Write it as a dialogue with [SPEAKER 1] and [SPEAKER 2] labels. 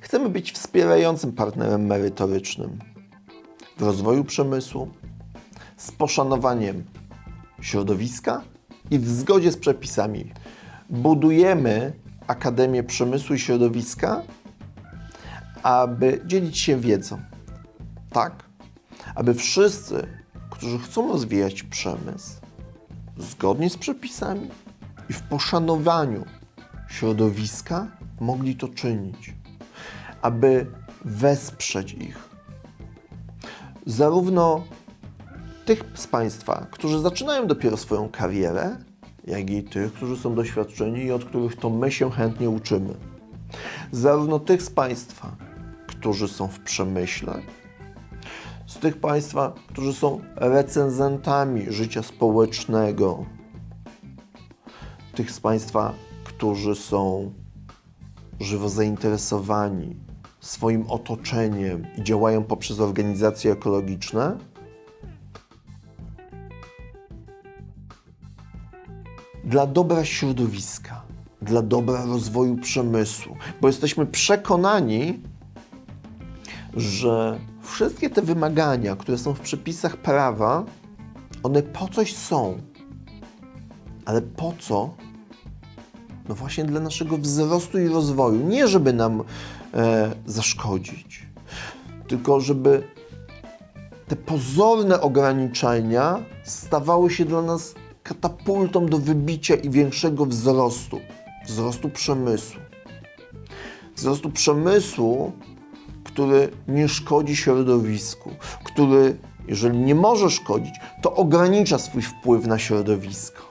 [SPEAKER 1] Chcemy być wspierającym partnerem merytorycznym w rozwoju przemysłu, z poszanowaniem środowiska i w zgodzie z przepisami. Budujemy Akademię Przemysłu i Środowiska, aby dzielić się wiedzą. Tak, aby wszyscy, którzy chcą rozwijać przemysł, zgodnie z przepisami i w poszanowaniu środowiska, mogli to czynić, aby wesprzeć ich. Zarówno tych z Państwa, którzy zaczynają dopiero swoją karierę, jak i tych, którzy są doświadczeni i od których to my się chętnie uczymy. Zarówno tych z Państwa, którzy są w przemyśle, tych Państwa, którzy są recenzentami życia społecznego, tych z Państwa, którzy są żywo zainteresowani swoim otoczeniem i działają poprzez organizacje ekologiczne, dla dobra środowiska, dla dobra rozwoju przemysłu, bo jesteśmy przekonani, że wszystkie te wymagania, które są w przepisach prawa, one po coś są. Ale po co? No właśnie dla naszego wzrostu i rozwoju. Nie żeby nam e, zaszkodzić, tylko żeby te pozorne ograniczenia stawały się dla nas katapultą do wybicia i większego wzrostu, wzrostu przemysłu. Wzrostu przemysłu, który nie szkodzi środowisku, który, jeżeli nie może szkodzić, to ogranicza swój wpływ na środowisko.